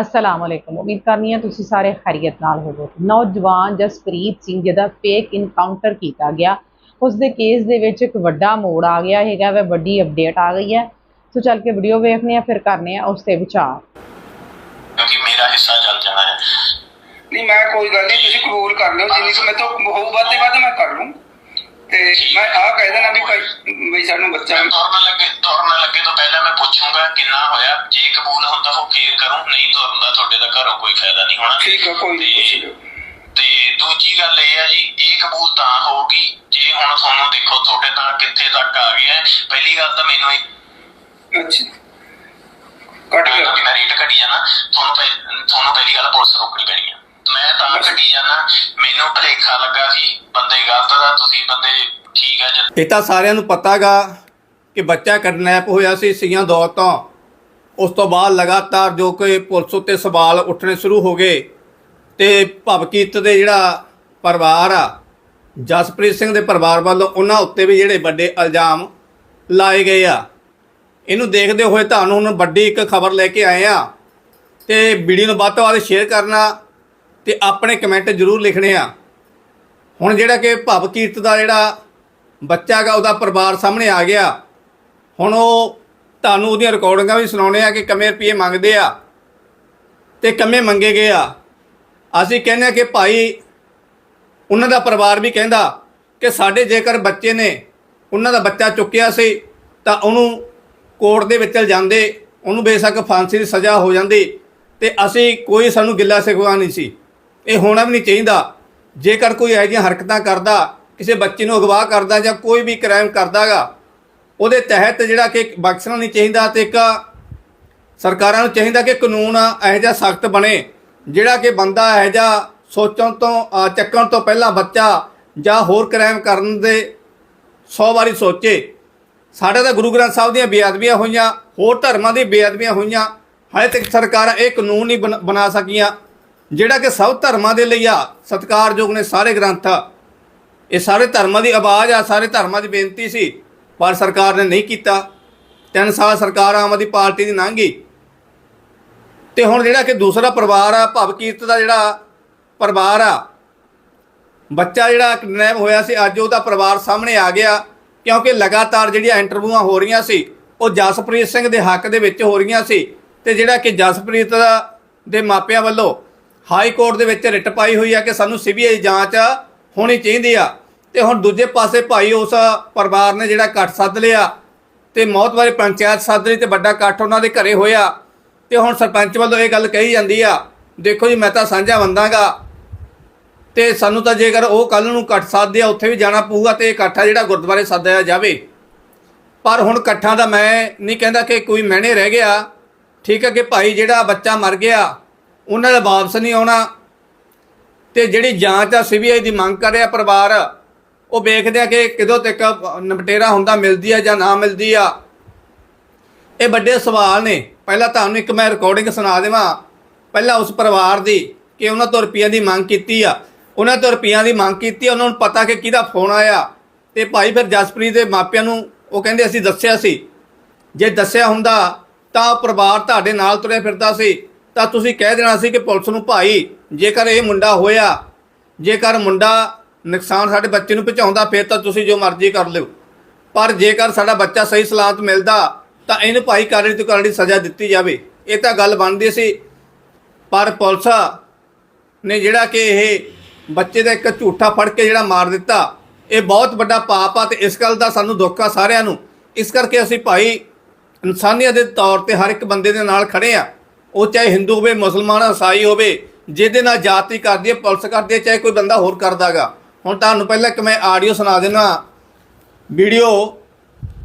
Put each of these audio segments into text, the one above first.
ਅਸਲਾਮ ਵਾਲੇਕੁਮ ਉਮੀਦ ਕਰਨੀ ਹੈ ਤੁਸੀਂ ਸਾਰੇ ਖੈਰੀਅਤ ਨਾਲ ਹੋਵੋਗੇ ਨੌਜਵਾਨ ਜਸਪ੍ਰੀਤ ਸਿੰਘ ਜਿਹਦਾ ਫੇਕ ਇਨਕਾਊਂਟਰ ਕੀਤਾ ਗਿਆ ਉਸ ਦੇ ਕੇਸ ਦੇ ਵਿੱਚ ਇੱਕ ਵੱਡਾ ਮੋੜ ਆ ਗਿਆ ਹੈਗਾ ਵਾ ਵੱਡੀ ਅਪਡੇਟ ਆ ਗਈ ਹੈ ਸੋ ਚੱਲ ਕੇ ਵੀਡੀਓ ਵੇਖਦੇ ਆ ਫਿਰ ਕਰਨੇ ਆ ਉਸ ਤੇ ਵਿਚਾਰ। ਕਿਉਂਕਿ ਮੇਰਾ ਹਿੱਸਾ ਜਲ ਜਾਣਾ ਹੈ। ਨਹੀਂ ਮੈਂ ਕੋਈ ਗੱਲ ਨਹੀਂ ਤੁਸੀਂ ਕਬੂਲ ਕਰ ਲਿਓ। ਜਿੰਨੀ ਕੁ ਤੋਂ ਹੋਊ ਵੱਧ ਤੇ ਵੱਧ ਮੈਂ ਕਰ ਲੂੰ। ਤੇ ਮੈਂ ਆਹ ਕਹਿ ਦੇਣਾ ਵੀ ਭਾਈ ਵੀ ਸਾਨੂੰ ਬੱਚਾ ਤੁਰਨ ਲੱਗੇ ਤੁਰਨ ਲੱਗੇ ਤੋਂ ਪਹਿਲਾਂ ਮੈਂ ਪੁੱਛੂੰਗਾ ਕਿੰਨਾ ਹੋਇਆ। ਜੇ ਕਬੂਲ ਹੁੰਦਾ ਉਹ ਫੇਰ ਕਰੂੰ ਨਹੀਂ ਤੁਰਦਾ ਤੁਹਾਡੇ ਦਾ ਘਰੋਂ ਕੋਈ ਫਾਇਦਾ ਨਹੀਂ ਹੋਣਾ। ਠੀਕ ਆ ਕੋਈ ਨਹੀਂ ਪੁੱਛ ਲਿਓ। ਤੇ ਦੂਜੀ ਗੱਲ ਇਹ ਹੈ ਜੀ ਇਹ ਕਬੂਲ ਤਾਂ ਹੋਊਗੀ। ਜੇ ਹੁਣ ਤੁਹਾਨੂੰ ਦੇਖੋ ਤੁਹਾਡੇ ਤਾਂ ਕਿੱਥੇ ਤੱਕ ਆ ਗਿਆ ਹੈ। ਪਹਿਲੀ ਗੱਲ ਤਾਂ ਮੈਨੂੰ ਅੱਛਾ। ਕੱਟ ਗਿਆ। ਮੈਂ ਰੇਟ ਘਟੀ ਜਾਣਾ ਤੁਹਾਨੂੰ ਤੁਹਾਨੂੰ ਪਹਿਲੀ ਗੱਲ ਪੁਲਿਸ ਰੋਕਣੀ ਪੈਣੀ ਆ। ਮੈਂ ਤਾਂ ਘਟੀ ਜਾਣਾ ਮੈਨੂੰ ਭਲੇਖਾ ਲੱਗਾ ਸੀ ਗਲਤ ਦਾ ਤੁਸੀਂ ਬੰਦੇ ਠੀਕ ਆ ਜੀ ਇਹ ਤਾਂ ਸਾਰਿਆਂ ਨੂੰ ਪਤਾਗਾ ਕਿ ਬੱਚਾ ਕਿਡਨੈਪ ਹੋਇਆ ਸੀ, ਸੀਆਂ ਦੌਰ ਤੋਂ ਉਸ ਤੋਂ ਬਾਅਦ ਲਗਾਤਾਰ ਜੋ ਕਿ ਪੁਲਿਸ ਉੱਤੇ ਸਵਾਲ ਉੱਠਣੇ ਸ਼ੁਰੂ ਹੋ ਗਏ ਤੇ ਭਵਕੀਤ ਦੇ ਜਿਹੜਾ ਪਰਿਵਾਰ ਆ, ਜਸਪ੍ਰੀਤ ਸਿੰਘ ਦੇ ਪਰਿਵਾਰ ਵੱਲੋਂ ਉਹਨਾਂ ਉੱਤੇ ਵੀ ਜਿਹੜੇ ਵੱਡੇ ਇਲਜ਼ਾਮ ਲਾਏ ਗਏ ਆ। ਇਹਨੂੰ ਦੇਖਦੇ ਹੋਏ ਤੁਹਾਨੂੰ ਹੁਣ ਵੱਡੀ ਇੱਕ ਖਬਰ ਲੈ ਕੇ ਆਏ ਆ ਤੇ ਵੀਡੀਓ ਨੂੰ ਵੱਧ ਤੋਂ ਵੱਧ ਸ਼ੇਅਰ ਕਰਨਾ ਤੇ ਆਪਣੇ ਕਮੈਂਟ ਜ਼ਰੂਰ ਲਿਖਣੇ ਆ। ਹੁਣ ਜਿਹੜਾ ਕਿ ਭਵ ਕੀਰਤ ਦਾ ਜਿਹੜਾ ਬੱਚਾ ਗਾ ਉਹਦਾ ਪਰਿਵਾਰ ਸਾਹਮਣੇ ਆ ਗਿਆ। ਹੁਣ ਉਹ ਤੁਹਾਨੂੰ ਉਹਦੀਆਂ ਰਿਕਾਰਡਿੰਗਾਂ ਵੀ ਸੁਣਾਉਣੇ ਆ ਕਿ ਕਿੰਨੇ ਰੁਪਏ ਮੰਗਦੇ ਆ ਤੇ ਕਿੰਨੇ ਮੰਗੇ ਗਏ ਆ। ਅਸੀਂ ਕਹਿੰਦੇ ਆ ਕਿ ਭਾਈ ਉਹਨਾਂ ਦਾ ਪਰਿਵਾਰ ਵੀ ਕਹਿੰਦਾ ਕਿ ਸਾਡੇ ਜੇਕਰ ਬੱਚੇ ਨੇ, ਉਹਨਾਂ ਦਾ ਬੱਚਾ ਚੁੱਕਿਆ ਸੀ ਤਾਂ ਉਹਨੂੰ ਕੋਰਟ ਦੇ ਵਿੱਚ ਜਾਂਦੇ, ਉਹਨੂੰ ਬੇਸ਼ੱਕ ਫਾਂਸੀ ਦੀ ਸਜ਼ਾ ਹੋ ਜਾਂਦੀ ਤੇ ਅਸੀਂ ਕੋਈ ਸਾਨੂੰ ਗਿੱਲਾ ਸਿਖਵਾ ਨਹੀਂ ਸੀ। ਇਹ ਹੋਣਾ ਵੀ ਨਹੀਂ ਚਾਹੀਦਾ। ਜੇਕਰ ਕੋਈ ਇਹੋ ਜਿਹੀਆਂ ਹਰਕਤਾਂ ਕਰਦਾ, ਕਿਸੇ ਬੱਚੇ ਨੂੰ ਅਗਵਾ ਕਰਦਾ ਜਾਂ ਕੋਈ ਵੀ ਕ੍ਰਾਈਮ ਕਰਦਾਗਾ, ਉਹਦੇ ਤਹਿਤ ਜਿਹੜਾ ਕਿ ਬਖਸ਼ਣਾ ਨਹੀਂ ਚਾਹੀਦਾ ਤੇ ਇੱਕ ਸਰਕਾਰਾਂ ਨੂੰ ਚਾਹੀਦਾ ਕਿ ਕਾਨੂੰਨ ਇਹੋ ਜਿਹਾ ਸਖਤ ਬਣੇ, ਜਿਹੜਾ ਕਿ ਬੰਦਾ ਇਹੋ ਜਿਹਾ ਸੋਚਣ ਤੋਂ ਚੱਕਣ ਤੋਂ ਪਹਿਲਾਂ ਬੱਚਾ ਜਾਂ ਹੋਰ ਕ੍ਰਾਈਮ ਕਰਨ ਦੇ 100 ਵਾਰੀ ਸੋਚੇ। ਸਾਡੇ ਤਾਂ ਗੁਰੂ ਗ੍ਰੰਥ ਸਾਹਿਬ ਦੀਆਂ ਬੇਅਦਬੀਆਂ ਹੋਈਆਂ, ਹੋਰ ਧਰਮਾਂ ਦੀ ਬੇਅਦਬੀਆਂ ਹੋਈਆਂ, ਹਾਲੇ ਤੱਕ ਸਰਕਾਰਾਂ ਇਹ ਕਾਨੂੰਨ ਨਹੀਂ ਬਣਾ ਸਕੀਆਂ। ਜਿਹੜਾ ਕਿ ਸਭ ਧਰਮਾਂ ਦੇ ਲਈ ਆ, ਸਤਿਕਾਰਯੋਗ ਨੇ ਸਾਰੇ ਗ੍ਰੰਥ। ਇਹ ਸਾਰੇ ਧਰਮਾਂ ਦੀ ਆਵਾਜ਼ ਆ, ਸਾਰੇ ਧਰਮਾਂ ਦੀ ਬੇਨਤੀ ਸੀ, ਪਰ ਸਰਕਾਰ ਨੇ ਨਹੀਂ ਕੀਤਾ। ਤਿੰਨ ਸਾਲ ਸਰਕਾਰ ਆਮ ਆਦਮੀ ਪਾਰਟੀ ਦੀ ਲੰਘ ਗਈ। ਤੇ ਹੁਣ ਜਿਹੜਾ ਕਿ ਦੂਸਰਾ ਪਰਿਵਾਰ ਆ ਭਵ ਕੀਰਤ ਦਾ ਜਿਹੜਾ ਪਰਿਵਾਰ ਆ, ਬੱਚਾ ਜਿਹੜਾ ਕਿਡਨੈਪ ਹੋਇਆ ਸੀ, ਅੱਜ ਉਹਦਾ ਪਰਿਵਾਰ ਸਾਹਮਣੇ ਆ ਗਿਆ, ਕਿਉਂਕਿ ਲਗਾਤਾਰ ਜਿਹੜੀਆਂ ਇੰਟਰਵਿਊਆਂ ਹੋ ਰਹੀਆਂ ਸੀ, ਉਹ ਜਸਪ੍ਰੀਤ ਸਿੰਘ ਦੇ ਹੱਕ ਦੇ ਵਿੱਚ ਹੋ ਰਹੀਆਂ ਸੀ, ਤੇ ਜਿਹੜਾ ਕਿ ਜਸਪ੍ਰੀਤ ਦੇ ਮਾਪਿਆਂ ਵੱਲੋਂ ਹਾਈ ਕੋਰਟ ਦੇ ਵਿੱਚ ਰਿਟ ਪਾਈ ਹੋਈ ਆ ਕਿ ਸਾਨੂੰ ਸੀਬੀਆਈ ਜਾਂਚ ਹੋਣੀ ਚਾਹੀਦੀ ਆ। ਤੇ ਹੁਣ ਦੂਜੇ ਪਾਸੇ ਭਾਈ ਉਸ ਪਰਿਵਾਰ ਨੇ ਜਿਹੜਾ ਇਕੱਠ ਸੱਦ ਲਿਆ ਤੇ ਮੌਤ ਬਾਰੇ ਪੰਚਾਇਤ ਸੱਦ ਲਈ ਤੇ ਵੱਡਾ ਇਕੱਠ ਉਹਨਾਂ ਦੇ ਘਰੇ ਹੋਇਆ। ਤੇ ਹੁਣ ਸਰਪੰਚ ਵੱਲੋਂ ਇਹ ਗੱਲ ਕਹੀ ਜਾਂਦੀ ਆ, ਦੇਖੋ ਜੀ ਮੈਂ ਤਾਂ ਸਾਂਝਾ ਬੰਦਾਗਾ ਤੇ ਸਾਨੂੰ ਤਾਂ ਜੇਕਰ ਉਹ ਕੱਲ ਨੂੰ ਇਕੱਠ ਸਾਧਦੇ ਆ, ਉੱਥੇ ਵੀ ਜਾਣਾ ਪਊਗਾ ਤੇ ਇਕੱਠਾ ਜਿਹੜਾ ਗੁਰਦੁਆਰੇ ਸੱਦਿਆ ਜਾਵੇ। ਪਰ ਹੁਣ ਇਕੱਠਾਂ ਦਾ ਮੈਂ ਨਹੀਂ ਕਹਿੰਦਾ ਕਿ ਕੋਈ ਮਹਿਣੇ ਰਹਿ ਗਿਆ। ਠੀਕ ਹੈ ਕਿ ਭਾਈ ਜਿਹੜਾ ਬੱਚਾ ਮਰ ਗਿਆ ਉਹਨਾਂ ਦਾ ਵਾਪਸ ਨਹੀਂ ਆਉਣਾ। ਤੇ ਜਿਹੜੀ ਜਾਂਚ ਆ ਸੀਬੀਆਈ ਦੀ ਮੰਗ ਕਰ ਰਿਹਾ ਪਰਿਵਾਰ, ਉਹ ਵੇਖਦੇ ਆ ਕਿ ਕਿਦੋਂ ਤੱਕ ਨਿਪਟੇਰਾ ਹੁੰਦਾ, ਮਿਲਦੀ ਆ ਜਾਂ ਨਾ ਮਿਲਦੀ ਆ। ਇਹ ਵੱਡੇ ਸਵਾਲ ਨੇ। ਪਹਿਲਾਂ ਤੁਹਾਨੂੰ ਇੱਕ ਮੈਂ ਰਿਕਾਰਡਿੰਗ ਸੁਣਾ ਦੇਵਾਂ। ਪਹਿਲਾਂ ਉਸ ਪਰਿਵਾਰ ਦੀ ਕਿ ਉਹਨਾਂ ਤੋਂ ਰੁਪਈਆਂ ਦੀ ਮੰਗ ਕੀਤੀ ਆ। ਉਹਨਾਂ ਤੋਂ ਰੁਪਈਆਂ ਦੀ ਮੰਗ ਕੀਤੀ, ਉਹਨਾਂ ਨੂੰ ਪਤਾ ਕਿ ਕਿਹਦਾ ਫੋਨ ਆਇਆ। ਤੇ ਭਾਈ ਫਿਰ ਜਸਪ੍ਰੀਤ ਦੇ ਮਾਪਿਆਂ ਨੂੰ ਉਹ ਕਹਿੰਦੇ, ਅਸੀਂ ਦੱਸਿਆ ਸੀ। ਜੇ ਦੱਸਿਆ ਹੁੰਦਾ ਤਾਂ ਉਹ ਪਰਿਵਾਰ ਤੁਹਾਡੇ ਨਾਲ ਤੁਰਿਆ ਫਿਰਦਾ ਸੀ। ਤਾਂ ਤੁਸੀਂ ਕਹਿ ਦੇਣਾ ਸੀ ਕਿ ਪੁਲਿਸ ਨੂੰ, ਭਾਈ, ਜੇਕਰ ਇਹ ਮੁੰਡਾ ਹੋਇਆ, ਜੇਕਰ ਮੁੰਡਾ ਨੁਕਸਾਨ ਸਾਡੇ ਬੱਚੇ ਨੂੰ ਪਹੁੰਚਾਉਂਦਾ, ਫਿਰ ਤਾਂ ਤੁਸੀਂ ਜੋ ਮਰਜ਼ੀ ਕਰ ਲਿਓ। ਪਰ ਜੇਕਰ ਸਾਡਾ ਬੱਚਾ ਸਹੀ ਸਲਾਮਤ ਮਿਲਦਾ, ਤਾਂ ਇਹਨੂੰ ਭਾਈ ਕਾਰਜ ਤੋਂ ਕਰਨ ਦੀ ਸਜ਼ਾ ਦਿੱਤੀ ਜਾਵੇ। ਇਹ ਤਾਂ ਗੱਲ ਬਣਦੀ ਸੀ। ਪਰ ਪੁਲਿਸ ਨੇ ਜਿਹੜਾ ਕਿ ਇਹ ਬੱਚੇ ਦਾ ਇੱਕ ਝੂਠਾ ਫੜ ਕੇ ਜਿਹੜਾ ਮਾਰ ਦਿੱਤਾ, ਇਹ ਬਹੁਤ ਵੱਡਾ ਪਾਪ ਆ ਤੇ ਇਸ ਗੱਲ ਦਾ ਸਾਨੂੰ ਦੁੱਖ ਆ ਸਾਰਿਆਂ ਨੂੰ। ਇਸ ਕਰਕੇ ਅਸੀਂ ਭਾਈ ਇਨਸਾਨੀਅਤ ਦੇ ਤੌਰ ਤੇ ਹਰ ਇੱਕ ਬੰਦੇ ਦੇ ਨਾਲ ਖੜੇ ਆ। ਉਹ ਚਾਹੇ ਹਿੰਦੂ ਹੋਵੇ, ਮੁਸਲਮਾਨ ਈਸਾਈ ਹੋਵੇ, ਜਿਹਦੇ ਨਾਲ ਜਾਤੀ ਕਰਦੀ ਹੈ, ਪੁਲਿਸ ਕਰਦੀ ਹੈ, ਚਾਹੇ ਕੋਈ ਬੰਦਾ ਹੋਰ ਕਰਦਾਗਾ ਹੁਣ ਤੁਹਾਨੂੰ ਪਹਿਲਾਂ ਇੱਕ ਮੈਂ ਆਡੀਓ ਸੁਣਾ ਦੇਣਾ ਵੀਡੀਓ,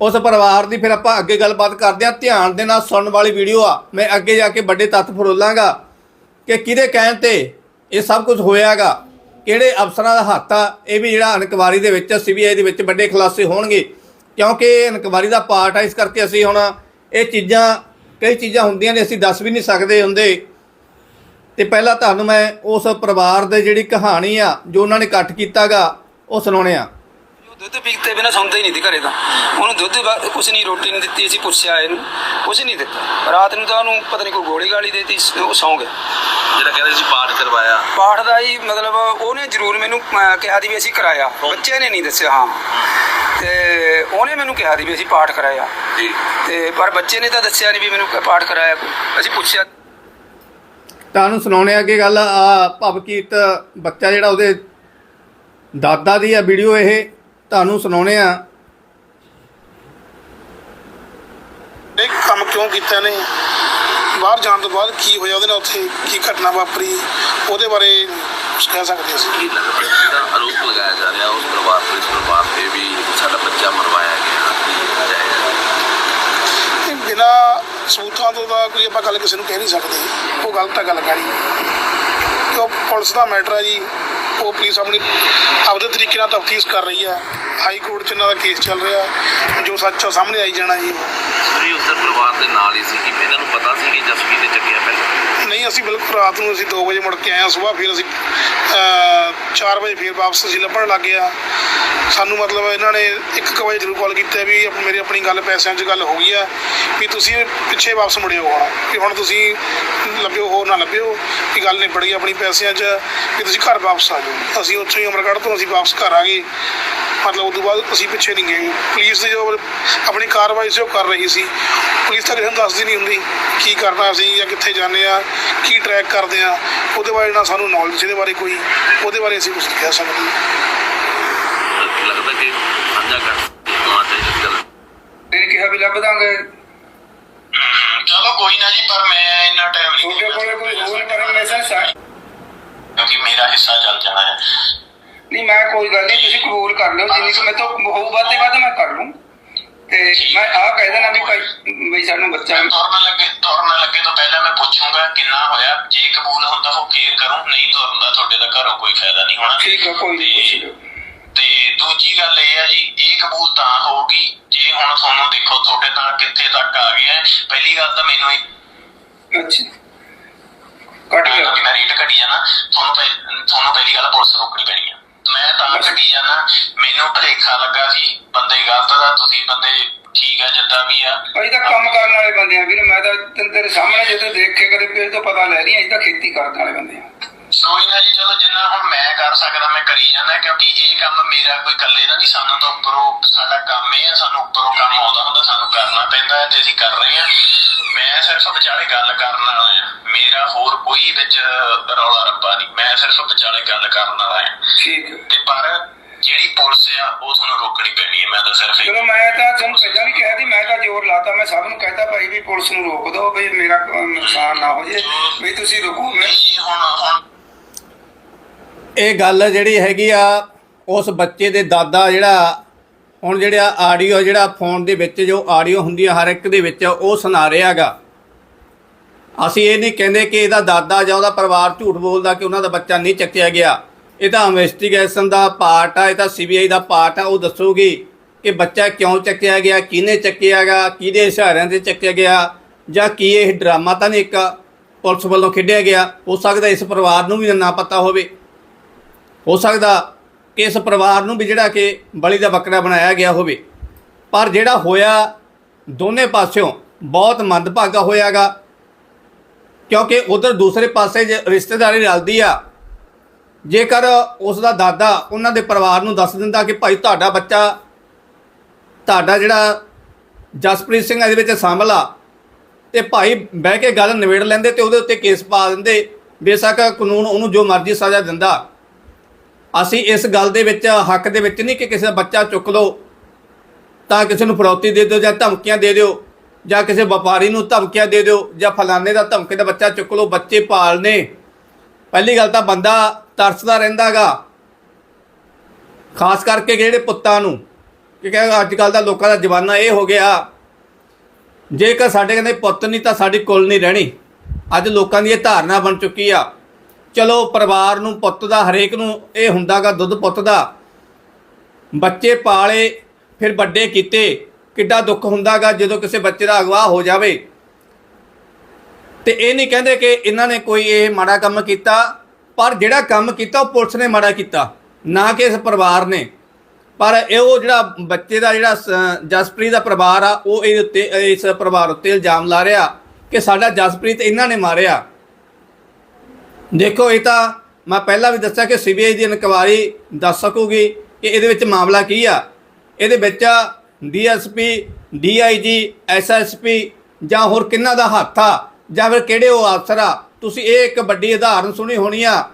ਉਸ ਪਰਿਵਾਰ ਦੀ ਫਿਰ ਆਪਾਂ ਅੱਗੇ ਗੱਲਬਾਤ ਕਰਦੇ ਹਾਂ। ਧਿਆਨ ਦੇ ਨਾਲ ਸੁਣਨ ਵਾਲੀ ਵੀਡੀਓ ਆ। ਮੈਂ ਅੱਗੇ ਜਾ ਕੇ ਵੱਡੇ ਤੱਥ ਫਰੋਲਾਂਗਾ ਕਿ ਕਿਹਦੇ ਕਹਿਣ ਤੇ ਇਹ ਸਭ ਕੁਝ ਹੋਇਆਗਾ ਕਿਹੜੇ ਅਫਸਰਾਂ ਦਾ ਹੱਥ ਆ, ਇਹ ਵੀ ਜਿਹੜਾ ਇਨਕੁਆਰੀ ਦੇ ਵਿੱਚ, ਸੀਬੀਆਈ ਦੇ ਵਿੱਚ ਵੱਡੇ ਖੁਲਾਸੇ ਹੋਣਗੇ। ਕਿਉਂਕਿ ਇਹ ਇਨਕੁਆਰੀ ਦਾ ਪਾਰਟ ਆ, ਇਸ ਕਰਕੇ ਅਸੀਂ ਹੁਣ ਇਹ ਚੀਜ਼ਾਂ ਕਈ ਚੀਜ਼ਾਂ ਹੁੰਦੀਆਂ ਨੇ ਅਸੀਂ ਦੱਸ ਵੀ ਨਹੀਂ ਸਕਦੇ ਹੁੰਦੇ। ਤੇ ਪਹਿਲਾਂ ਤੁਹਾਨੂੰ ਮੈਂ ਉਸ ਪਰਿਵਾਰ ਦੇ ਜਿਹੜੀ ਕਹਾਣੀ ਆ ਜੋ ਉਹਨਾਂ ਨੇ ਇਕੱਠ ਕੀਤਾਗਾ ਉਹ ਸੁਣਾਉਣੇ ਆ ਦੁੱਧ ਪੀਤੇ ਬਿਨਾ ਸੌਂਦਾ ਹੀ ਨਹੀਂ ਸੀ ਘਰੇ ਤਾਂ। ਉਹਨੂੰ ਦੁੱਧ ਕੁਛ ਨਹੀਂ ਰੋਟੀ ਨਹੀਂ ਦਿੱਤੀ ਅਸੀਂ ਪੁੱਛਿਆ ਇਹਨੂੰ ਕੁਛ ਨਹੀਂ ਦਿੱਤਾ। ਰਾਤ ਨੂੰ ਤਾਂ ਉਹਨੂੰ ਪਤਾ ਨਹੀਂ ਕੋਈ ਗੋਲੀ ਗਾਲੀ ਦੇਤੀ ਉਹ ਸੌਂ ਗਿਆ। ਜਿਹੜਾ ਕਹਿੰਦੇ ਸੀ ਪਾਠ ਕਰਵਾਇਆ। ਪਾਠ ਦਾ ਹੀ ਮਤਲਬ ਉਹਨੇ ਜ਼ਰੂਰ ਮੈਨੂੰ ਕਿਹਾ ਦੀ ਵੀ ਅਸੀਂ ਕਰਾਇਆ। ਬੱਚੇ ਨੇ ਨਹੀਂ ਦੱਸਿਆ ਹਾਂ। ਤੇ ਉਹਨੇ ਮੈਨੂੰ ਕਿਹਾ ਦੀ ਵੀ ਅਸੀਂ ਪਾਠ ਕਰਾਇਆ। ਜੀ। ਤੇ ਪਰ ਬੱਚੇ ਨੇ ਤਾਂ ਦੱਸਿਆ ਨਹੀਂ ਵੀ ਮੈਨੂੰ ਪਾਠ ਕਰਾਇਆ ਕੋਈ। ਅਸੀਂ ਪੁੱਛਿਆ। ਤੁਹਾਨੂੰ ਸੁਣਾਉਣੇ ਅੱਗੇ ਗੱਲ ਆ ਭਵਕੀਤ ਬੱਚਾ ਜਿਹੜਾ ਉਹਦੇ ਦਾਦਾ ਦੀ ਆ ਵੀਡੀਓ ਇਹ ਤੁਹਾਨੂੰ ਸੁਣਾਉਣੇ ਆ। ਇਹ ਕੰਮ ਕਿਉਂ ਕੀਤਾ ਨੇ? ਬਾਹਰ ਜਾਣ ਤੋਂ ਬਾਅਦ ਕੀ ਹੋਇਆ ਉਹਦੇ ਨਾਲ ਉੱਥੇ? ਕੀ ਘਟਨਾ ਵਾਪਰੀ? ਉਹਦੇ ਬਾਰੇ ਕੁਝ ਕਹਿ ਸਕਦੇ ਅਸੀਂ ਕੀ ਲੱਗਦਾ ਜਿਹੜਾ ਆਰੋਪ ਲਗਾਇਆ ਜਾ ਰਿਹਾ ਉਸ ਪਰਿਵਾਰ ਤੇ ਇਸ ਪਰਿਵਾਰ ਤੇ ਵੀ ਸਾਡਾ ਬੱਚਾ ਮਰਵਾਇਆ ਗਿਆ ਕੀ ਜਾਇਜ਼ ਹੈ? ਇਹ ਬਿਨਾਂ ਸਬੂਤਾਂ ਤੋਂ ਤਾਂ ਕੋਈ ਆਪਾਂ ਗੱਲ ਕਿਸੇ ਨੂੰ ਕਹਿ ਨਹੀਂ ਸਕਦੇ। ਉਹ ਗਲਤ ਹੈ ਗੱਲ ਕਹਿਣੀ ਕਿ ਉਹ ਪੁਲਿਸ ਦਾ ਮੈਟਰ ਹੈ ਜੀ। ਉਹ ਪੁਲਿਸ ਆਪਣੀ ਆਪਦੇ ਤਰੀਕੇ ਨਾਲ ਤਫਤੀਸ਼ ਕਰ ਰਹੀ ਹੈ ਹਾਈ ਕੋਰਟ 'ਚ ਇਹਨਾਂ ਦਾ ਕੇਸ ਚੱਲ ਰਿਹਾ। ਜੋ ਸੱਚ ਆ ਸਾਹਮਣੇ ਆਈ ਜਾਣਾ ਜੀ। ਵੀ ਉਸ ਪਰਿਵਾਰ ਦੇ ਨਾਲ ਹੀ ਸੀ। ਕਿ ਇਹਨਾਂ ਨੂੰ ਪਤਾ ਸੀ ਕਿ ਜਸਵੀਰ ਨੇ ਚੱਕਿਆ ਪਹਿਲਾਂ? ਨਹੀਂ ਅਸੀਂ ਬਿਲਕੁਲ ਰਾਤ ਨੂੰ ਅਸੀਂ 2 ਵਜੇ ਮੁੜ ਕੇ ਆਏ ਹਾਂ। ਸਵੇਰ ਫਿਰ ਅਸੀਂ 4 ਵਜੇ ਫਿਰ ਵਾਪਸ ਅਸੀਂ ਲੱਭਣ ਲੱਗ ਗਿਆ ਸਾਨੂੰ ਮਤਲਬ ਇਹਨਾਂ ਨੇ 1 ਵਜੇ ਜ਼ਰੂਰ ਕਾਲ ਕੀਤਾ ਵੀ ਮੇਰੀ ਆਪਣੀ ਗੱਲ ਪੈਸਿਆਂ 'ਚ ਗੱਲ ਹੋ ਗਈ ਆ, ਵੀ ਤੁਸੀਂ ਪਿੱਛੇ ਵਾਪਸ ਮੁੜਿਓ ਹੁਣ, ਵੀ ਹੁਣ ਤੁਸੀਂ ਲੱਭਿਓ ਹੋਰ ਨਾ ਲੱਭਿਓ, ਵੀ ਗੱਲ ਨਿਬੜ ਗਈ ਆਪਣੀ ਪੈਸਿਆਂ 'ਚ, ਵੀ ਤੁਸੀਂ ਘਰ ਵਾਪਸ ਆ ਜਾਓ। ਅਸੀਂ ਉੱਥੋਂ ਹੀ ਅਮਰਗੜ੍ਹ ਤੋਂ ਅਸੀਂ ਵਾਪਸ ਘਰ ਆ ਗਏ। ਮਤਲਬ ਉਸ ਤੋਂ ਬਾਅਦ ਅਸੀਂ ਪਿੱਛੇ ਨਹੀਂ ਗਏ। ਪੁਲਿਸ ਦੀ ਜੋ ਆਪਣੀ ਕਾਰਵਾਈ ਸੀ ਉਹ ਕਰ ਰਹੀ ਸੀ। ਪੁਲਿਸ ਤਾਂ ਕਿਸੇ ਨੂੰ ਦੱਸਦੀ ਨਹੀਂ ਹੁੰਦੀ ਕੀ ਕਰਨਾ ਅਸੀਂ ਜਾਂ ਕਿੱਥੇ ਜਾਂਦੇ ਆ, ਕੀ ਟਰੈਕ ਕਰਦੇ ਆ। ਉਹਦੇ ਬਾਰੇ ਨਾ ਸਾਨੂੰ ਨੌਲੇਜ ਇਹਦੇ ਬਾਰੇ ਕੋਈ ਉਹਦੇ ਬਾਰੇ ਅਸੀਂ ਕੁਝ ਨਹੀਂ ਕਹਿ ਸਕਦੇ ਲੱਗਦਾ ਕਿ ਸਾਂਝਾ ਕਰ ਹੋਣਾ ਚਾਹੀਦਾ ਇਸ ਗੱਲ ਇਹਨੇ ਕਿਹਾ ਵੀ ਲੱਭ ਦਾਂਗੇ ਹਮ, ਚਲੋ ਕੋਈ ਨਾ ਜੀ ਪਰ ਮੈਂ ਇੰਨਾ ਟਾਈਮ ਨਹੀਂ ਤੁਹਾਡੇ ਕੋਲੇ ਕੋਈ ਹੋਰ ਇਨਫੋਰਮੇਸ਼ਨ ਸਾ ਕਿਉਂਕਿ ਮੇਰਾ ਹਿੱਸਾ ਚੱਲ ਜਾਣਾ ਹੈ ਨਹੀਂ ਮੈਂ ਕੋਈ ਗੱਲ ਨਹੀਂ ਤੁਸੀਂ ਕਬੂਲ ਕਰ ਲਿਓ ਜਿੰਨੀ ਕੁ ਮੈਂ ਤੋਂ ਹੋਊ ਵੱਧ ਤੇ ਵੱਧ ਮੈਂ ਕਰ ਲੂੰ ਤੇ ਮੈਂ ਆਹ ਕਹਿ ਦੇਣਾ ਵੀ ਭਾਈ ਵੀ ਸਾਨੂੰ ਬੱਚਾ ਮੈਂ ਤੁਰਨ ਲੱਗੇ ਤੁਰਨ ਲੱਗੇ ਤੋਂ ਪਹਿਲਾਂ ਮੈਂ ਪੁੱਛੂੰਗਾ ਕਿੰਨਾ ਹੋਇਆ ਜੇ ਕਬੂਲ ਹੁੰਦਾ ਉਹ ਕੇਅਰ ਕਰੂੰ ਨਹੀਂ ਤੁਰਨ ਦਾ ਤੁਹਾਡੇ ਦਾ ਘਰੋਂ ਕੋਈ ਫਾਇਦਾ ਨਹੀਂ ਹੋਣਾ ਠੀਕ ਆ ਕੋਈ ਨਹੀਂ ਪੁੱਛ ਲਿਓ ਤੇ ਦੂਜੀ ਗੱਲ ਇਹ ਹੈ ਜੀ ਇਹ ਕਬੂਲ ਤਾਂ ਹੋਊਗੀ ਜੇ ਹੁਣ ਤੁਹਾਨੂੰ ਦੇਖੋ ਤੁਹਾਡੇ ਨਾਲ ਕਿੱਥੇ ਤੱਕ ਆ ਗਿਆ। ਪਹਿਲੀ ਗੱਲ ਤਾਂ ਮੈਨੂੰ ਅੱਛਾ ਕੱਟ ਗਿਆ। ਕਿ ਮੈਂ ਰੇਟ ਘਟੀ ਜਾਣਾ ਤੁਹਾਨੂੰ ਪਹਿ- ਤੁਹਾਨੂੰ ਪਹਿਲੀ ਗੱਲ ਪੁਲਿਸ ਰੋਕਣੀ ਪੈਣੀ ਆ। ਮੈਂ ਤਾਂ ਘਟੀ ਜਾਣਾ ਮੈਨੂੰ ਭਲੇਖਾ ਲੱਗਾ ਸੀ ਬੰਦੇ ਗਲਤ ਦਾ ਤੁਸੀਂ ਬੰਦੇ ਠੀਕ ਆ ਜਿੱਦਾਂ ਵੀ ਆ। ਅਸੀਂ ਤਾਂ ਕੰਮ ਕਰਨ ਵਾਲੇ ਬੰਦੇ ਆ ਵੀਰ ਮੈਂ ਤਾਂ ਤੇਰੇ ਸਾਹਮਣੇ ਜਦੋਂ ਦੇਖ ਕੇ ਕਦੇ ਕਿਸੇ ਤੋਂ ਪਤਾ ਲੈ ਲਈ ਅਸੀਂ ਤਾਂ ਖੇਤੀ ਕਰਨ ਵਾਲੇ ਬੰਦੇ ਆ। ਨਾ ਜੀ ਚਲੋ ਜਿੰਨਾ ਹੁਣ ਮੈਂ ਕਰ ਸਕਦਾ ਮੈਂ ਕਰੀ ਜਾਂਦਾ ਕਿਉਂਕਿ ਇਹ ਕੰਮ ਮੇਰਾ ਕੋਈ ਇਕੱਲੇ ਦਾ ਨਹੀਂ ਸਾਨੂੰ ਤਾਂ ਉੱਪਰੋਂ ਸਾਡਾ ਕੰਮ ਇਹ ਹੈ ਸਾਨੂੰ ਉੱਪਰੋਂ ਕੰਮ ਆਉਂਦਾ ਹੁੰਦਾ ਸਾਨੂੰ ਕਰਨਾ ਪੈਂਦਾ ਹੈ ਤੇ ਅਸੀਂ ਕਰ ਰਹੇ ਹਾਂ। ਮੈਂ ਸਿਰਫ ਵਿਚਾਲੇ ਗੱਲ ਕਰਨ ਵਾਲਾ ਹਾਂ। ਮੇਰਾ ਹੋਰ ਕੋਈ ਵਿੱਚ ਰੌਲਾ ਰੱਪਾ ਨਹੀਂ। ਮੈਂ ਸਿਰਫ ਵਿਚਾਲੇ ਗੱਲ ਕਰਨ ਵਾਲਾ ਹਾਂ। ਠੀਕ ਤੇ ਪਰ ਜਿਹੜੀ ਪੁਲਿਸ ਆ ਉਹ ਤੁਹਾਨੂੰ ਰੋਕਣੀ ਪੈਣੀ ਹੈ ਮੈਂ ਤਾਂ ਸਿਰਫ ਚਲੋ ਮੈਂ ਤਾਂ ਤੁਹਾਨੂੰ ਪਹਿਲਾਂ ਵੀ ਕਿਹਾ ਸੀ ਮੈਂ ਤਾਂ ਜ਼ੋਰ ਲਾਤਾ ਮੈਂ ਸਭ ਨੂੰ ਕਹਿਤਾ ਭਾਈ ਵੀ ਪੁਲਿਸ ਨੂੰ ਰੋਕ ਦਿਓ ਵੀ ਮੇਰਾ ਨੁਕਸਾਨ ਨਾ ਹੋ ਜੇ ਵੀ ਤੁਸੀਂ ਰੁਕੋ ਮੈਂ ਹੁਣ ਹੁਣ ਇਹ ਗੱਲ ਜਿਹੜੀ ਹੈਗੀ ਆ, ਉਸ ਬੱਚੇ ਦੇ ਦਾਦਾ ਜਿਹੜਾ, ਹੁਣ ਜਿਹੜਾ ਆਡੀਓ ਜਿਹੜਾ ਫੋਨ ਦੇ ਵਿੱਚ ਜੋ ਆਡੀਓ ਹੁੰਦੀ ਆ ਹਰ ਇੱਕ ਦੇ ਵਿੱਚ, ਉਹ ਸੁਣਾ ਰਿਹਾਗਾ ਅਸੀਂ ਇਹ ਨਹੀਂ ਕਹਿੰਦੇ ਕਿ ਇਹਦਾ ਦਾਦਾ ਜਾਂ ਉਹਦਾ ਪਰਿਵਾਰ ਝੂਠ ਬੋਲਦਾ ਕਿ ਉਹਨਾਂ ਦਾ ਬੱਚਾ ਨਹੀਂ ਚੱਕਿਆ ਗਿਆ। ਇਹ ਤਾਂ ਇਨਵੈਸਟੀਗੇਸ਼ਨ ਦਾ ਪਾਰਟ ਆ, ਇਹ ਤਾਂ ਸੀਬੀਆਈ ਦਾ ਪਾਰਟ ਆ, ਉਹ ਦੱਸੂਗੀ ਕਿ ਬੱਚਾ ਕਿਉਂ ਚੱਕਿਆ ਗਿਆ, ਕਿਹਨੇ ਚੱਕਿਆਗਾ ਕਿਹਦੇ ਇਸ਼ਾਰਿਆਂ ਤੇ ਚੱਕਿਆ ਗਿਆ, ਜਾਂ ਕੀ ਇਹ ਡਰਾਮਾ ਤਾਂ ਨਹੀਂ ਇੱਕ ਪੁਲਿਸ ਵੱਲੋਂ ਖੇਡਿਆ ਗਿਆ। ਹੋ ਸਕਦਾ ਇਸ ਪਰਿਵਾਰ ਨੂੰ ਵੀ ਨਾ ਪਤਾ ਹੋਵੇ। ਹੋ ਸਕਦਾ ਕਿ ਇਸ ਪਰਿਵਾਰ ਨੂੰ ਵੀ ਜਿਹੜਾ ਕਿ ਬਲੀ ਦਾ ਬੱਕਰਾ ਬਣਾਇਆ ਗਿਆ ਹੋਵੇ। ਪਰ ਜਿਹੜਾ ਹੋਇਆ ਦੋਨੇ ਪਾਸਿਓਂ ਬਹੁਤ ਮੰਦਭਾਗਾ ਹੋਇਆਗਾ, ਕਿਉਂਕਿ ਉਧਰ ਦੂਸਰੇ ਪਾਸੇ ਜੇ ਰਿਸ਼ਤੇਦਾਰੀ ਰਲਦੀ ਆ, ਜੇਕਰ ਉਸ ਦਾ ਦਾਦਾ ਉਹਨਾਂ ਦੇ ਪਰਿਵਾਰ ਨੂੰ ਦੱਸ ਦਿੰਦਾ ਕਿ ਭਾਈ ਤੁਹਾਡਾ ਬੱਚਾ, ਤੁਹਾਡਾ ਜਿਹੜਾ ਜਸਪ੍ਰੀਤ ਸਿੰਘ ਇਹਦੇ ਵਿੱਚ ਸ਼ਾਮਲ ਆ, ਤੇ ਭਾਈ ਬਹਿ ਕੇ ਗੱਲ ਨਿਬੇੜ ਲੈਂਦੇ ਤੇ ਉਹਦੇ ਉੱਤੇ ਕੇਸ ਪਾ ਦਿੰਦੇ, ਬੇਸ਼ੱਕ ਕਾਨੂੰਨ ਉਹਨੂੰ ਜੋ ਮਰਜ਼ੀ ਸਜ਼ਾ ਦਿੰਦਾ। ਅਸੀਂ ਇਸ ਗੱਲ ਦੇ ਵਿੱਚ, ਹੱਕ ਦੇ ਵਿੱਚ ਨਹੀਂ ਕਿ ਕਿਸੇ ਦਾ ਬੱਚਾ ਚੁੱਕ ਲਓ, ਤਾਂ ਕਿਸੇ ਨੂੰ ਫਰੌਤੀ ਦੇ ਦਿਓ ਜਾਂ ਧਮਕੀਆਂ ਦੇ ਦਿਓ, ਜਾਂ ਕਿਸੇ ਵਪਾਰੀ ਨੂੰ ਧਮਕੀਆਂ ਦੇ ਦਿਓ, ਜਾਂ ਫਲਾਣੇ ਦਾ ਧਮਕੇ ਦਾ ਬੱਚਾ ਚੁੱਕ ਲਓ, ਬੱਚੇ ਪਾਲਨੇ। ਪਹਿਲੀ ਗੱਲ ਤਾਂ ਬੰਦਾ ਤਰਸਦਾ ਰਹਿੰਦਾਗਾ ਖਾਸ ਕਰਕੇ ਜਿਹੜੇ ਪੁੱਤਾਂ ਨੂੰ ਕਿ ਕਹਿੰਦਾ ਅੱਜ ਕੱਲ ਦਾ ਲੋਕਾਂ ਦਾ ਜਵਾਨਾ ਇਹ ਹੋ ਗਿਆ, ਜੇਕਰ ਸਾਡੇ ਕਹਿੰਦੇ ਪੁੱਤ ਨਹੀਂ ਤਾਂ ਸਾਡੀ ਕੁੱਲ ਨਹੀਂ ਰਹਿਣੀ। ਅੱਜ ਲੋਕਾਂ ਦੀ ਇਹ ਧਾਰਨਾ ਬਣ ਚੁੱਕੀ ਆ। ਚਲੋ ਪਰਿਵਾਰ ਨੂੰ, ਪੁੱਤ ਦਾ, ਹਰੇਕ ਨੂੰ ਇਹ ਹੁੰਦਾਗਾ, ਦੁੱਧ ਪੁੱਤ ਦਾ। ਬੱਚੇ ਪਾਲੇ, ਫਿਰ ਵੱਡੇ ਕੀਤੇ, ਕਿੱਡਾ ਦੁੱਖ ਹੁੰਦਾਗਾ ਜਦੋਂ ਕਿਸੇ ਬੱਚੇ ਦਾ ਅਗਵਾ ਹੋ ਜਾਵੇ। ਤੇ ਇਹ ਨਹੀਂ ਕਹਿੰਦੇ ਕਿ ਇਹਨਾਂ ਨੇ ਕੋਈ ਇਹ ਮਾੜਾ ਕੰਮ ਕੀਤਾ, ਪਰ ਜਿਹੜਾ ਕੰਮ ਕੀਤਾ ਉਹ ਪੁਲਿਸ ਨੇ ਮਾੜਾ ਕੀਤਾ, ਨਾ ਕਿ ਇਸ ਪਰਿਵਾਰ ਨੇ। ਪਰ ਇਹ ਉਹ ਜਿਹੜਾ ਬੱਚੇ ਦਾ ਜਿਹੜਾ ਜਸਪ੍ਰੀਤ ਦਾ ਪਰਿਵਾਰ ਆ, ਉਹ ਇਹ ਉੱਤੇ, ਇਸ ਪਰਿਵਾਰ ਉੱਤੇ ਇਲਜ਼ਾਮ ਲਾ ਰਿਹਾ ਕਿ ਸਾਡਾ ਜਸਪ੍ਰੀਤ ਇਹਨਾਂ ਨੇ ਮਾਰਿਆ। ਦੇਖੋ, ਇਹ ਤਾਂ ਮੈਂ ਪਹਿਲਾਂ ਵੀ ਦੱਸਿਆ ਕਿ ਸੀਬੀਆਈ ਦੀ ਇਨਕੁਆਇਰੀ ਦੱਸ ਸਕੂਗੀ ਕਿ ਇਹਦੇ ਵਿੱਚ ਮਾਮਲਾ ਕੀ ਆ। ਇਹਦੇ ਵਿੱਚ ਡੀਐਸਪੀ, ਡੀਆਈਜੀ, ਐਸਐਸਪੀ ਜਾਂ ਹੋਰ ਕਿੰਨਾ ਦਾ ਹੱਥ ਆ ਜਾਂ ਫਿਰ ਕਿਹੜੇ ਉਹ ਅਫਸਰ ਆ, ਤੁਸੀਂ ਇਹ ਇੱਕ ਵੱਡੀ ਉਦਾਹਰਨ ਸੁਣੀ ਹੋਣੀ ਆ।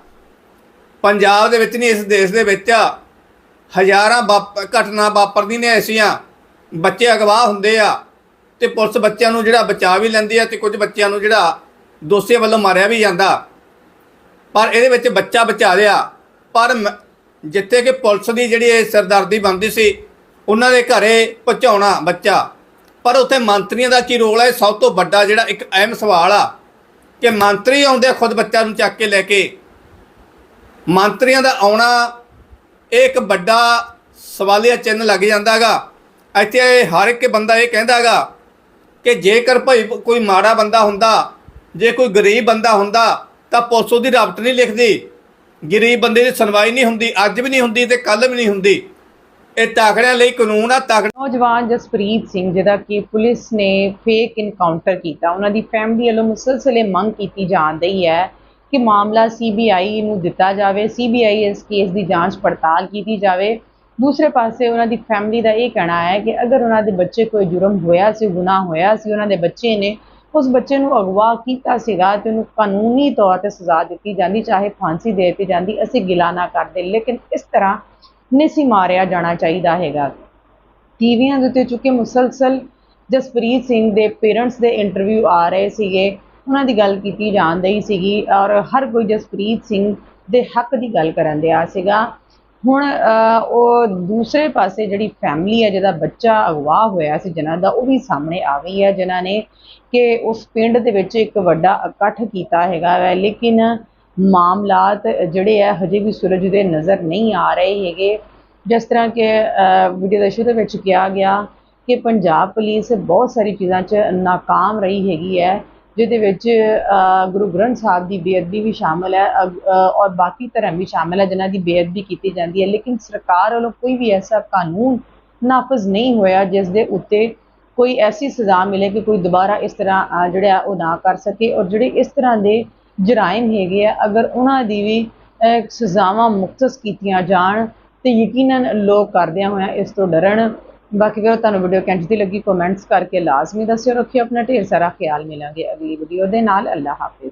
ਪੰਜਾਬ ਦੇ ਵਿੱਚ ਨਹੀਂ, ਇਸ ਦੇਸ਼ ਦੇ ਵਿੱਚ ਹਜ਼ਾਰਾਂ ਵਾਪ- ਘਟਨਾ ਵਾਪਰਦੀ ਨੇ ਐਸੀਆਂ। ਬੱਚੇ ਅਗਵਾ ਹੁੰਦੇ ਆ ਤੇ ਪੁਲਿਸ ਬੱਚਿਆਂ ਨੂੰ ਜਿਹੜਾ ਬਚਾ ਵੀ ਲੈਂਦੀ ਆ ਤੇ ਕੁਝ ਬੱਚਿਆਂ ਨੂੰ ਜਿਹੜਾ ਦੋਸ਼ੀਆਂ ਵੱਲੋਂ ਮਾਰਿਆ ਵੀ ਜਾਂਦਾ। ਪਰ ਇਹਦੇ ਵਿੱਚ ਬੱਚਾ ਬਚਾ ਲਿਆ ਪਰ ਜਿੱਥੇ ਕਿ ਪੁਲਿਸ ਦੀ ਜਿਹੜੀ ਇਹ ਸਰਦਰਦੀ ਬਣਦੀ ਸੀ, ਉਹਨਾਂ ਦੇ ਘਰੇ ਪਹੁੰਚਾਉਣਾ ਬੱਚਾ। ਪਰ ਉੱਥੇ ਮੰਤਰੀਆਂ ਦਾ ਕੀ ਰੋਲ ਹੈ ਸਭ ਤੋਂ ਵੱਡਾ ਜਿਹੜਾ ਇੱਕ ਅਹਿਮ ਸਵਾਲ ਆ ਕਿ ਮੰਤਰੀ ਆਉਂਦੇ ਖੁਦ ਬੱਚਾ ਨੂੰ ਚੱਕ ਕੇ ਲੈ ਕੇ। ਮੰਤਰੀਆਂ ਦਾ ਆਉਣਾ ਇਹ ਇੱਕ ਵੱਡਾ ਸਵਾਲੀਆ ਚਿੰਨ੍ਹ ਲੱਗ ਜਾਂਦਾਗਾ ਇੱਥੇ ਹਰ ਇੱਕ ਬੰਦਾ ਇਹ ਕਹਿੰਦਾਗਾ ਕਿ ਜੇਕਰ ਭਾਈ ਕੋਈ ਮਾੜਾ ਬੰਦਾ ਹੁੰਦਾ, ਜੇ ਕੋਈ ਗਰੀਬ ਬੰਦਾ ਹੁੰਦਾ ਤਾਂ ਪੁਲਿਸ ਉਹਦੀ ਰਾਬਟ ਨਹੀਂ ਲਿਖਦੀ। ਗਰੀਬ ਬੰਦੇ ਦੀ ਸੁਣਵਾਈ ਨਹੀਂ ਹੁੰਦੀ, ਅੱਜ ਵੀ ਨਹੀਂ ਹੁੰਦੀ ਤੇ ਕੱਲ ਵੀ ਨਹੀਂ ਹੁੰਦੀ। ਇਹ ਤਾਕੜਿਆਂ ਲਈ ਕਾਨੂੰਨ ਆ, ਤਾਕੜ ਨੌਜਵਾਨ ਜਸਪ੍ਰੀਤ ਸਿੰਘ, ਜਿਹਦਾ ਕਿ ਪੁਲਿਸ ਨੇ ਫੇਕ ਇਨਕਾਊਂਟਰ ਕੀਤਾ। ਉਹਨਾਂ ਦੀ ਫੈਮਿਲੀ ਵੱਲੋਂ ਮੁਸਲਸਲੇ ਮੰਗ ਕੀਤੀ ਜਾਣ ਰਹੀ ਹੈ ਕਿ ਮਾਮਲਾ ਸੀਬੀਆਈ ਨੂੰ ਦਿੱਤਾ ਜਾਵੇ। ਸੀਬੀਆਈ ਇਸ ਕੇਸ ਦੀ ਜਾਂਚ ਪੜਤਾਲ ਕੀਤੀ ਜਾਵੇ। ਦੂਸਰੇ ਪਾਸੇ ਉਹਨਾਂ ਦੀ ਫੈਮਿਲੀ ਦਾ ਇਹ ਕਹਿਣਾ ਹੈ ਕਿ ਅਗਰ ਉਹਨਾਂ ਦੇ ਬੱਚੇ ਕੋਈ ਜੁਰਮ ਹੋਇਆ ਸੀ, ਗੁਨਾਹ ਹੋਇਆ ਸੀ, ਉਹਨਾਂ ਦੇ ਬੱਚੇ ਨੇ ਉਸ ਬੱਚੇ ਨੂੰ ਅਗਵਾ ਕੀਤਾ ਸੀਗਾ ਤੇ ਉਹਨੂੰ ਕਾਨੂੰਨੀ ਤੌਰ ਤੇ ਸਜ਼ਾ ਦਿੱਤੀ ਜਾਂਦੀ, ਚਾਹੇ ਫਾਂਸੀ ਦੇ ਦਿੱਤੀ ਜਾਂਦੀ, ਅਸੀਂ ਗਿਲਾ ਨਾ ਕਰਦੇ ਲੇਕਿਨ ਇਸ ਤਰ੍ਹਾਂ ਨਹੀਂ ਮਾਰਿਆ ਜਾਣਾ ਚਾਹੀਦਾ ਹੈਗਾ। ਟੀਵੀਆਂ ਦੇ ਉੱਤੇ ਚੁੱਕੇ ਮੁਸਲਸਲ ਜਸਪ੍ਰੀਤ ਸਿੰਘ ਦੇ ਪੇਰੈਂਟਸ ਦੇ ਇੰਟਰਵਿਊ ਆ ਰਹੇ ਸੀਗੇ। ਉਹਨਾਂ ਦੀ ਗੱਲ ਕੀਤੀ ਜਾਣ ਰਹੀ ਸੀਗੀ ਔਰ ਹਰ ਕੋਈ ਜਸਪ੍ਰੀਤ ਸਿੰਘ ਦੇ ਹੱਕ ਦੀ ਗੱਲ ਕਰਨ ਦਿਆ ਸੀਗਾ। ਹੁਣ ਉਹ ਦੂਸਰੇ ਪਾਸੇ ਜਿਹੜੀ ਫੈਮਿਲੀ ਹੈ, ਜਿਹਦਾ ਬੱਚਾ ਅਗਵਾ ਹੋਇਆ ਸੀ ਜਿਨ੍ਹਾਂ ਦਾ ਉਹ ਵੀ ਸਾਹਮਣੇ ਆ ਗਈ ਹੈ ਜਿਨ੍ਹਾਂ ਨੇ ਕਿ ਉਸ ਪਿੰਡ ਦੇ ਵਿੱਚ ਇੱਕ ਵੱਡਾ ਇਕੱਠ ਕੀਤਾ ਹੈਗਾ ਵੈ, ਲੇਕਿਨ ਮਾਮਲਾਤ ਜਿਹੜੇ ਆ ਹਜੇ ਵੀ ਸੂਰਜ ਦੇ ਨਜ਼ਰ ਨਹੀਂ ਆ ਰਹੇ ਹੈਗੇ। ਜਿਸ ਤਰ੍ਹਾਂ ਕਿ ਵੀਡੀਓ ਦੇ ਸ਼ੁਰੂ ਵਿੱਚ ਕਿਹਾ ਗਿਆ ਕਿ ਪੰਜਾਬ ਪੁਲਿਸ ਬਹੁਤ ਸਾਰੀ ਚੀਜ਼ਾਂ 'ਚ ਨਾਕਾਮ ਰਹੀ ਹੈਗੀ ਹੈ, ਜਿਹਦੇ ਵਿੱਚ ਗੁਰੂ ਗ੍ਰੰਥ ਸਾਹਿਬ ਦੀ ਬੇਅਦਬੀ ਵੀ ਸ਼ਾਮਲ ਹੈ ਔਰ ਬਾਕੀ ਧਰਮ ਵੀ ਸ਼ਾਮਲ ਹੈ ਜਿਨ੍ਹਾਂ ਦੀ ਬੇਅਦਬੀ ਕੀਤੀ ਜਾਂਦੀ ਹੈ। ਲੇਕਿਨ ਸਰਕਾਰ ਵੱਲੋਂ ਕੋਈ ਵੀ ਐਸਾ ਕਾਨੂੰਨ ਨਾਫਜ਼ ਨਹੀਂ ਹੋਇਆ ਜਿਸ ਦੇ ਉੱਤੇ ਕੋਈ ਐਸੀ ਸਜ਼ਾ ਮਿਲੇ ਕਿ ਕੋਈ ਦੁਬਾਰਾ ਇਸ ਤਰ੍ਹਾਂ ਅ, ਜਿਹੜਾ ਉਹ ਨਾ ਕਰ ਸਕੇ ਔਰ ਜਿਹੜੇ ਇਸ ਤਰ੍ਹਾਂ ਦੇ ਜਰਾਇਮ ਹੈਗੇ ਆ ਅਗਰ ਉਹਨਾਂ ਦੀ ਵੀ ਸਜ਼ਾਵਾਂ ਮੁਕਤਸ ਕੀਤੀਆਂ ਜਾਣ ਤੇ ਯਕੀਨਨ ਲੋਕ ਕਰਦਿਆਂ ਹੋਇਆਂ ਇਸ ਤੋਂ ਡਰਨ। ਬਾਕੀ ਫਿਰ ਤੁਹਾਨੂੰ ਵੀਡੀਓ ਕਿੰਝ ਲੱਗੀ ਕਮੈਂਟਸ ਕਰਕੇ ਲਾਜ਼ਮੀ ਦੱਸਿਓ। ਰੱਖਿਓ ਆਪਣਾ ਢੇਰ ਸਾਰਾ ਖਿਆਲ। ਮਿਲਾਂਗੇ ਅਗਲੀ ਵੀਡੀਓ ਦੇ ਨਾਲ। ਅੱਲਾ ਹਾਫਿਜ਼।